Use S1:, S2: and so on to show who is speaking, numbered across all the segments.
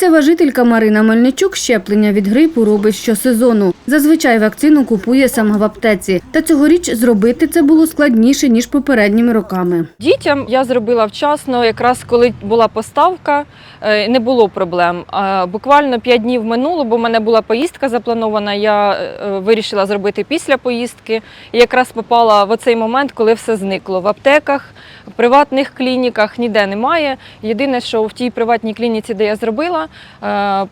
S1: Місцева жителька Марина Мельничук щеплення від грипу робить щосезону. Зазвичай вакцину купує сама в аптеці. Та цьогоріч зробити це було складніше, ніж попередніми роками.
S2: Дітям я зробила вчасно, якраз коли була поставка, е, не було проблем. Буквально 5 днів минуло, бо в мене була поїздка запланована. Я е, вирішила зробити після поїздки. І якраз попала в оцей момент, коли все зникло. В аптеках, в приватних клініках ніде немає. Єдине, що в тій приватній клініці, де я зробила,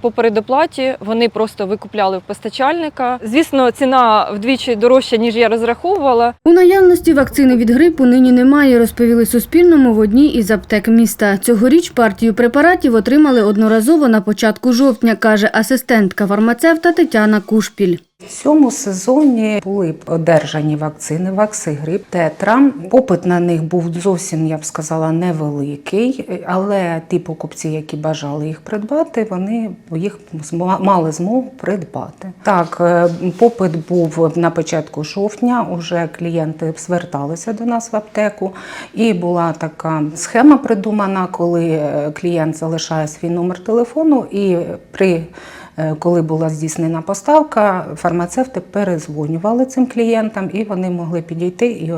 S2: по передоплаті вони просто викупляли в постачальника. Звісно, ціна вдвічі дорожча, ніж я розраховувала.
S1: У наявності вакцини від грипу нині немає, розповіли Суспільному в одній із аптек міста. Цьогоріч партію препаратів отримали одноразово на початку жовтня, каже асистентка фармацевта Тетяна Кушпіль.
S3: В цьому сезоні були одержані вакцини Ваксигрип, Тетра. Попит на них був зовсім, я б сказала, невеликий, але ті покупці, які бажали їх придбати, вони їх мали змогу придбати. Так, е, попит був на початку жовтня. Уже клієнти зверталися до нас в аптеку, і була така схема придумана, коли е, клієнт залишає свій номер телефону і при Коли була здійснена поставка, фармацевти перезвонювали цим клієнтам і вони могли підійти і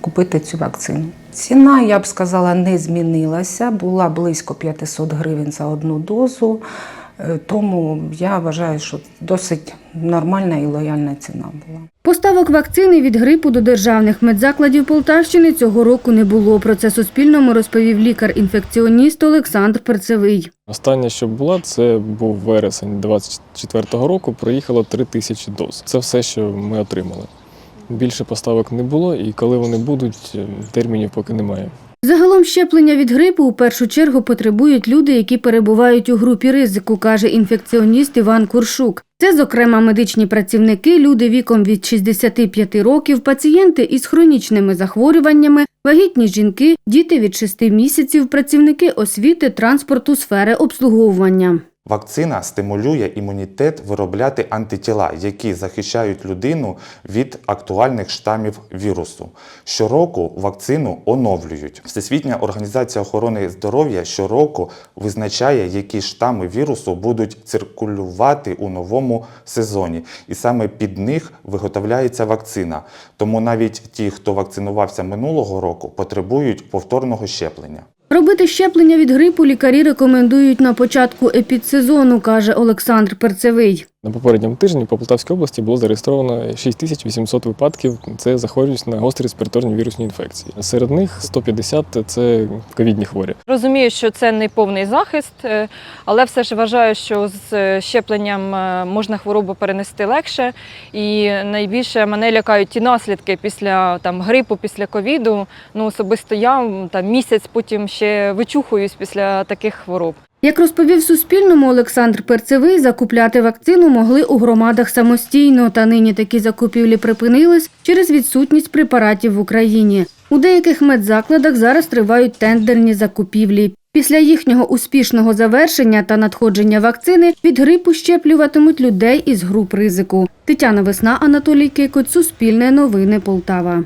S3: купити цю вакцину. Ціна, я б сказала, не змінилася, була близько 500 гривень за одну дозу. Е, Тому я вважаю, що досить нормальна і лояльна ціна була.
S1: Поставок вакцини від грипу до державних медзакладів Полтавщини цього року не було. Про це Суспільному розповів лікар-інфекціоніст Олександр Перцевий.
S4: Останнє, що була, це був вересень 24-го року. Проїхало 3 тисячі доз. Це все, що ми отримали. Більше поставок не було, і коли вони будуть, е, термінів поки немає.
S1: Загалом щеплення від грипу у першу чергу потребують люди, які перебувають у групі ризику, каже інфекціоніст Іван Куршук. Це, зокрема, медичні працівники, люди віком від 65 років, пацієнти із хронічними захворюваннями, вагітні жінки, діти від 6 місяців, працівники освіти, транспорту, сфери обслуговування.
S5: Вакцина стимулює імунітет виробляти антитіла, які захищають людину від актуальних штамів вірусу. Щороку вакцину оновлюють. Всесвітня організація охорони здоров'я щороку визначає, які штами вірусу будуть циркулювати у новому сезоні, і саме під них виготовляється вакцина. Тому навіть ті, хто вакцинувався минулого року, потребують повторного щеплення.
S1: Робити щеплення від грипу лікарі рекомендують на початку епідсезону, каже Олександр Перцевий.
S4: На попередньому тижні по Полтавській області було зареєстровано 6800 випадків. Це захворюваність на гострі респіраторні вірусні інфекції. Серед них 150 – це ковідні хворі.
S2: Розумію, що це не повний захист, е, але все ж вважаю, що з е, щепленням е, можна хворобу перенести легше. І найбільше мене лякають ті наслідки після там грипу, після ковіду. Ну особисто я там місяць потім ще вичухуюсь після таких хвороб.
S1: Як розповів Суспільному Олександр Перцевий, закупляти вакцину могли у громадах самостійно, та нині такі закупівлі припинились через відсутність препаратів в Україні. У деяких медзакладах зараз тривають тендерні закупівлі. Після їхнього успішного завершення та надходження вакцини від грипу щеплюватимуть людей із груп ризику. Тетяна Весна, Анатолій Кикоць, Суспільне новини Полтава.